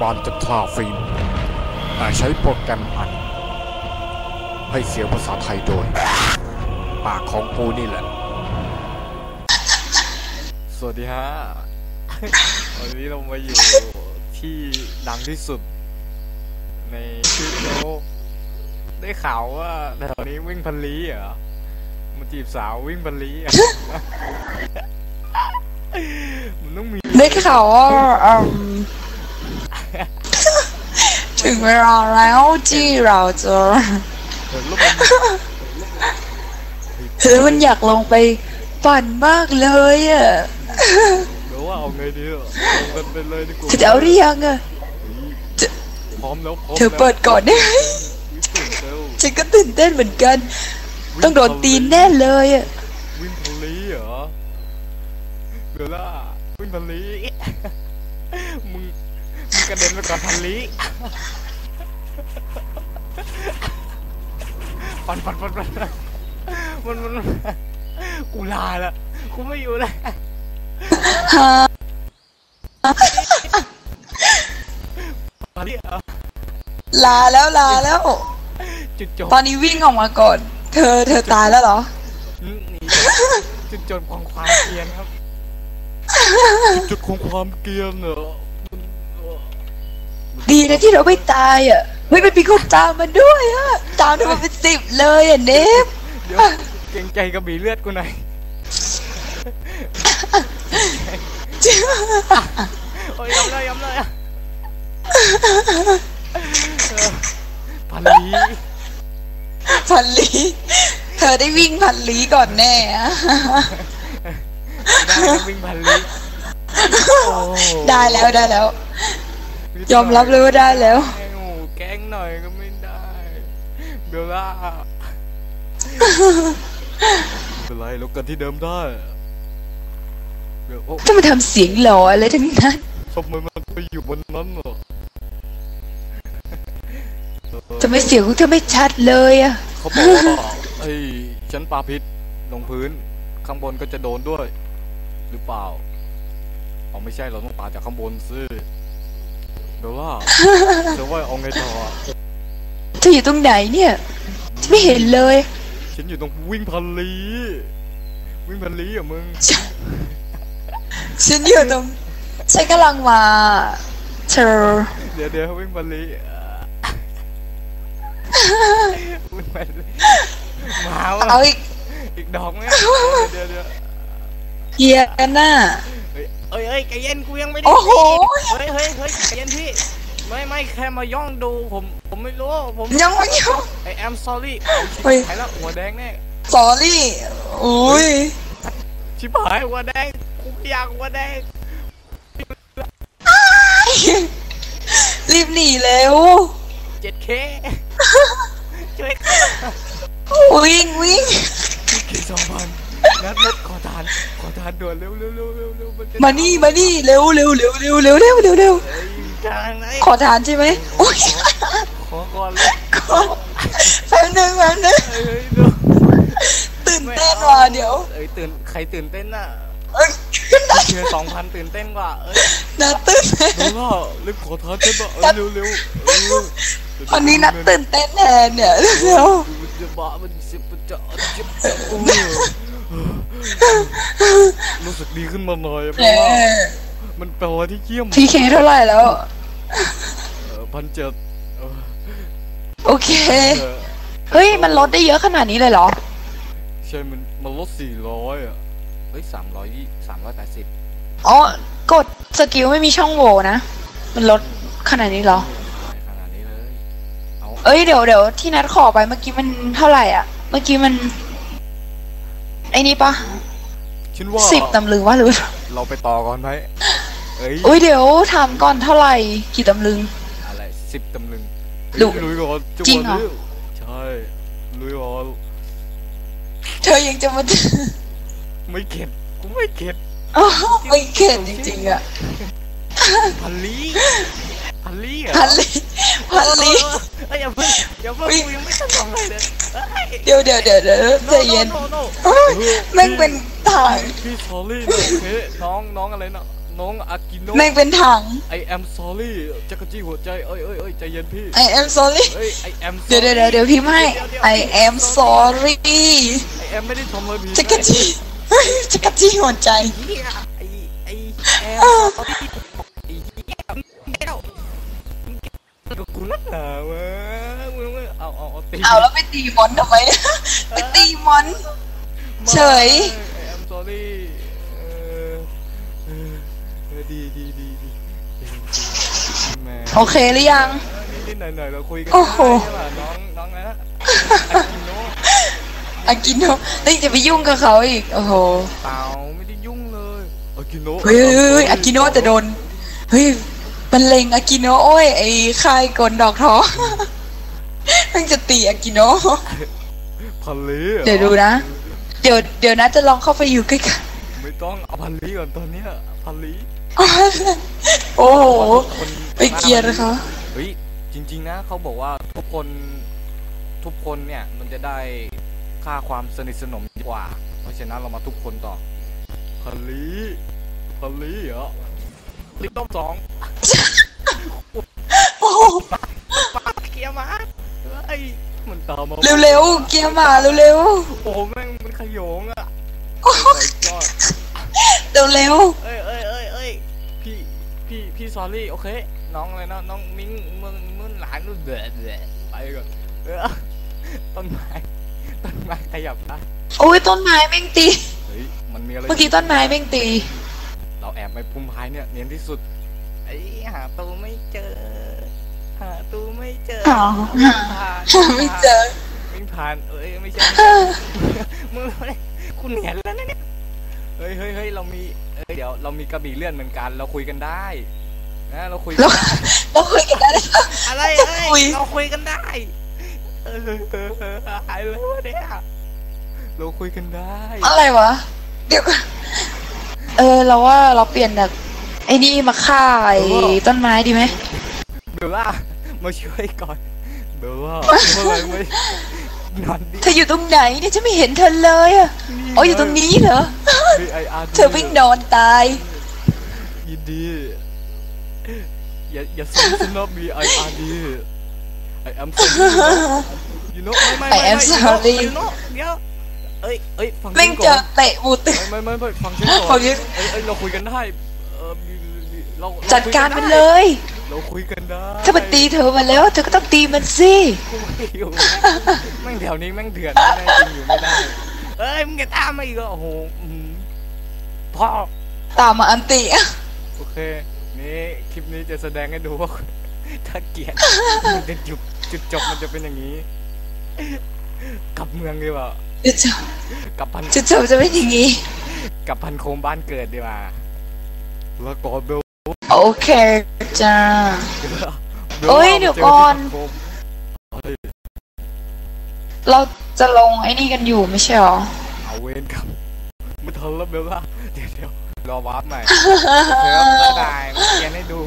บานจะทาฟิล์มแต่ใช้โปรแกรมอัดให้เสียงภาษาไทยโดย ปากของกูนี่แหละ สวัสดีฮะ วันนี้เรามาอยู่ที่ดังที่สุด ในชื่อโลกได้ข่าวว่าแถวนี้วิ่งพันลีเหรอ มาจีบสาววิ่งพันลีเหรอมันต้องมี ได้ข่าวว่าอืม ถึงเวลาแล้วที่เราจะเห็นรูปมันเฮ้ยมันอยากลงไปปั่นมากเลยอะหรือว่าเอาไงดีอะลงกันไปเลยดีกว่าจะเอาหรือยังอะพร้อมแล้วพร้อมเธอเปิดก่อนได้ไหมตื่นเร็วฉันก็ตื่นเต้นเหมือนกัน ต้องโดนตีนแน่เลยอะวิ่งพันลีเหรอเดี๋ยวล่ะวิ่งพันลีมึงมึง กระเด็นไปก่อนพันลีปันปันปันปันมันมันมันกูลาละกูไม่อยู่แล้วฮะพันลีเหรอลาแล้วลาแล้ว จุดจบตอนนี้วิ่งออกมาก่อน เธอเธอตายแล้วเหรอหนีจุดจบของความเกรียนครับ จุดของความเกรียนเหรอมันเอ่อ ดีนะที่เราไม่ตายอะเฮ้ยมันมีคนตามมาด้วยอะตามเธอมาเป็นสิบเลยอะเนฟเดี๋ยวเกรงใจกระบี่เลือดกูหน่อยโอ้ยยำเลยยำเลยอะเออพันลีพันลีเธอได้วิ่งพันลีก่อนแน่อะได้ครับวิ่งพันลีโอ้ได้แล้วได้แล้ว ยอมรับเลยว่าได้แล้ว แกล้งหมูแกล้งหน่อยก็ไม่ได้เบลล่าไม่เป็นไรเรากันที่เดิมได้เดี๋ยวโอ้ถ้ามาทำเสียงหล่ออะไรทั้งนั้น ทำไมมันไปอยู่บนนั้นเหรอทำไมเสียงของเธอไม่ชัดเลยอะเขาบอกว่าไอ้ฉันปาพิษลงพื้น ข้างบนก็จะโดนด้วย หรือเปล่าเอาไม่ใช่เราต้องปาจากข้างบนซิ เดี๋ยวว่าเดี๋ยวว่าเอาไงต่อเธออยู่ตรงไหนเนี่ยฉันไม่เห็นเลย ฉันอยู่ตรงวิ่งพันลีวิ่งพันลีอะมึงฉันอยู่ตรงฉันกำลังมา เธอ เดี๋ยวเดี๋ยววิ่งพันลีอะวิ่งพันลีหมาว่ะเอาอีกอีกดอกไหมเดี๋ยวเดี๋ยวเฮียกันน่ะ เฮ้ยเอ้ยเอ้ยใจเย็นกูยังไม่ได้โอ้โห เฮ้ยเฮ้ยเฮ้ยใจเย็นพี่ ไม่ไม่แค่มาย่องดูผมผมไม่รู้ผมยังไม่ยังไอแอม sorry เฮ้ย หายแล้วหัวแดงแน่สอรี่อุ้ยชิบหายหัวแดงกูไม่อยากหัวแดงรีบหนีเร็ว 7K ช่วยวิ่งวิ่งเคสองพัน นัดรถขอทานขอทานด่วนเร็วเร็วเร็วเร็วเร็วมันจะมานี่มานี่เร็วเร็วเร็วเร็วเร็วเร็วเร็วเร็วเอ้ยทางไหนขอทานใช่ไหมโอ้ยขอก่อนเลยขอแป๊บนึงแป๊บนึงเอ้ยเฮ้ยดูตื่นเต้นว่ะเดี๋ยวเอ้ยตื่นใครตื่นเต้นน่ะเอ้ยขึ้นได้เชียสองพันตื่นเต้นกว่าเอ้ยนัดตื่นเต้นเร็วล่ะรีบขอทานฉันบ่เอ้ยเร็วเร็วเออวันนี้นัดตื่นเต้นแทนเนี่ยเร็ว มันจะบ้ามันจะมันจะจะจะโอ้ย รู้สึกดีขึ้นมาหน่อยเพเอราะว่าอมันแปลว่าที่เยี่ยมพีเคเท่าไหร่แล้วพันเจ็ดโอเค เฮ้ย มันลดได้เยอะขนาดนี้เลยเหรอ ใช่ มันมันลดสี่ร้อยอะ เฮ้ยสามร้อยยี่สามร้อยแปดสิบอ๋อ กดสกิลไม่มีช่องโหว่นะ มันลดขนาดนี้เหรอขนาดนี้เลย เอาเอ้ย เดี๋ยวเดี๋ยวที่นัดขอไปเมื่อกี้มันเท่าไหร่อะ เมื่อกี้มัน ไอ้นี่ปะฉันว่าสิบตำลึงวะหรือเราไปต่อก่อนไหมเอ้ยอุ้ยเดี๋ยวถามก่อนเท่าไหร่กี่ตำลึงอะไรสิบตำลึงลุลุยก่อนจัจริงเหรอนี้ใช่ลุยก่อนเธอยังจะมาไม่เข็ดกูไม่เข็ดอ้าวไม่เข็ดจริงๆอะพันลีพันลีเหรอพันลี พันลีเอ้ยอย่าเพิ่งอย่าเพิ่งอุ๊ยกูยังไม่ทันทำอะไรเลยเอ้ยเดี๋ยวเดี๋ยวเดี๋ยวเดี๋ยวใจเย็นโโโเอ้ยแม่งเป็นทางพี่สอรี่นะโอเคน้องน้องอะไรนะน้องอากิโนะแม่งเป็นถัง I am sorry จักรจี้หัวใจเอ้ยเอ้ยเอ้ยใจเย็นพี่ I am sorry เอ้ย I am เดี๋ยวเดี๋ยวเดี๋ยวเดี๋ยวพิมพ์ให้ I am sorry I am ไม่ได้ทำอะไรผิดจักรจี้เฮ้ยจักรจี้หัวใจเหี้ยไอ้ไอ้ am อ้า ก็กูนักหนาวะมึงมึงเอาเอาเอาตีเอาแล้วไปตีมอนทำไม ไปตีมอน เฉยไอ้ am sorry เออเออเออดีดีดีดีแหมโอเคหรือยัง นิดๆหน่อยๆเราคุยกันโอ้โห ได้ใช่ป่ะน้องน้องอะไรนะอากิโนะอากิโนะเฮ้ยจะไปยุ่งกับเขาอีก โอ้โห เปล่าไม่ได้ยุ่งเลยอากิโนะเฮ้ยเฮ้ยเฮ้ยอากิโนะแต่โดน เฮ้ย มันเลงอากิโนะโอ้ยไอ้ค่ายกลดอกท้อมันจะตีอากิโนะพันลีหรอเดี๋ยวดูนะ เดี๋ยวเดี๋ยวนะจะลองเข้าไปอยู่ใกล้กันไม่ต้องเอาพันลีก่อนตอนเนี้ยพันลีโอ้โหคนไปเกลียดเขาเฮ้ยจริง ๆ นะเขาบอกว่าทุกคนทุกคนเนี่ยมันจะได้ค่าความสนิทสนมกว่า เพราะฉะนั้นเรามาทุกคนต่อพันลีพันลีเหรอลิต้มสอง โอ้โหมาเกียร์มาเฮ้ยมันตามมาเร็วๆเกียร์มาเร็วโอ้โหแม่งมันขโยงอะๆโอ้โห my god เร็วเอ้ยเอ้ยเอ้ยเอ้ยพี่พี่พี่ซอรี่โอเค น้องอะไรนะน้องมิ้งมึงมึงหลานมึงเดือดเดือดไปก่อนเออต้นไม้ต้นไม้ขยับนะๆโอ้ยต้นไม้แม่งตี เฮ้ยมันมีอะไรเมื่อกี้ต้นไม้แม่งตี เราแอบไปพุ่มไม้เนี่ยเนียนที่สุด ไอ้หาตูไม่เจอ หาตูไม่เจอหาหาผ่านหาไม่เจอวิ่งผ่านเอ้ยไม่ใช่มึงอะไรคุณเห็นแล้วนะเนี่ยเฮ้ยเฮ้ยเฮ้ยเรามีเอ้ยเดี๋ยวเรามีกระบี่เลื่อนเหมือนกัน เราคุยกันได้นะเราคุยกันเราได้เราคุยกันได้เลยอะไรจะเอ้คุยยเราคุยกันได้เออเออเอออะไรวะเนี่ยเราคุยกันได้ อะไรวะ เดี๋ยวก่อนเออเราว่าเราเปลี่ยนจาก ไอ้นี่มาฆ่าไอ้ต้นไม้ดีไหมเบลล่ามาช่วยก่อนเบลล่าเมื่อไหรไม่นอนดิเธออยู่ตรงไหนเนี่ยฉันไม่เห็นเธอเลยอะอ๋ออยู่ตรงนี้เหรอมีไออาร์เธอวิ่งนอนตาย ยินดี อย่าอย่าสนฉันนะมีไออาร์ดีไอแอม sorry you know ไม่ไม่ I am ไม่ sorry you know เดี๋ยวเอ้ยเอ้ยฟังฉัแม่งนเจก่ออนเตะบูตึกไม่ไม่ไม่ฟังฉันก่ฟัอนงฉันเอ้ยเอ้ยเราคุยกันได้ เออมีมีเราเจัดการมันเลย เราคุยกันได้ถ้ามันตีเธอมาแล้ว เธอก็ต้องตีมันสิกูไม่อยู่แม่งแถวนี้แม่งเดือดแน่จริงอยู่ไม่ได้เอ้ยมึงจะตามมาอีกเหรอโอ้โหอื้อหือพ่อตามมาอันติ โอเค นี่คลิปนี้จะแสดงให้ดูว่า ถ้าเกลียดมันจะจุดจุดจบมันจะเป็นอย่างนี้ กลับเมืองดีกว่า จุดจบกลับพันจุดจบจะเป็นอย่างนี้ กลับพันโคมบ้านเกิดดีกว่าแล้วก็เบลโอเคจ้าเบลเอ้ยเดี๋ยวก่อนเจที่พัโคมเฮ้ยเราจะลงไอ้นี่กันอยู่ไม่ใช่หรอ เอาเวนครับไม่ทันแล้วเบลล่าเดี๋ยวเดี๋ยวรอวาร์ปใหม่โอเคครับบ๊ายบายมาเขียนให้ดู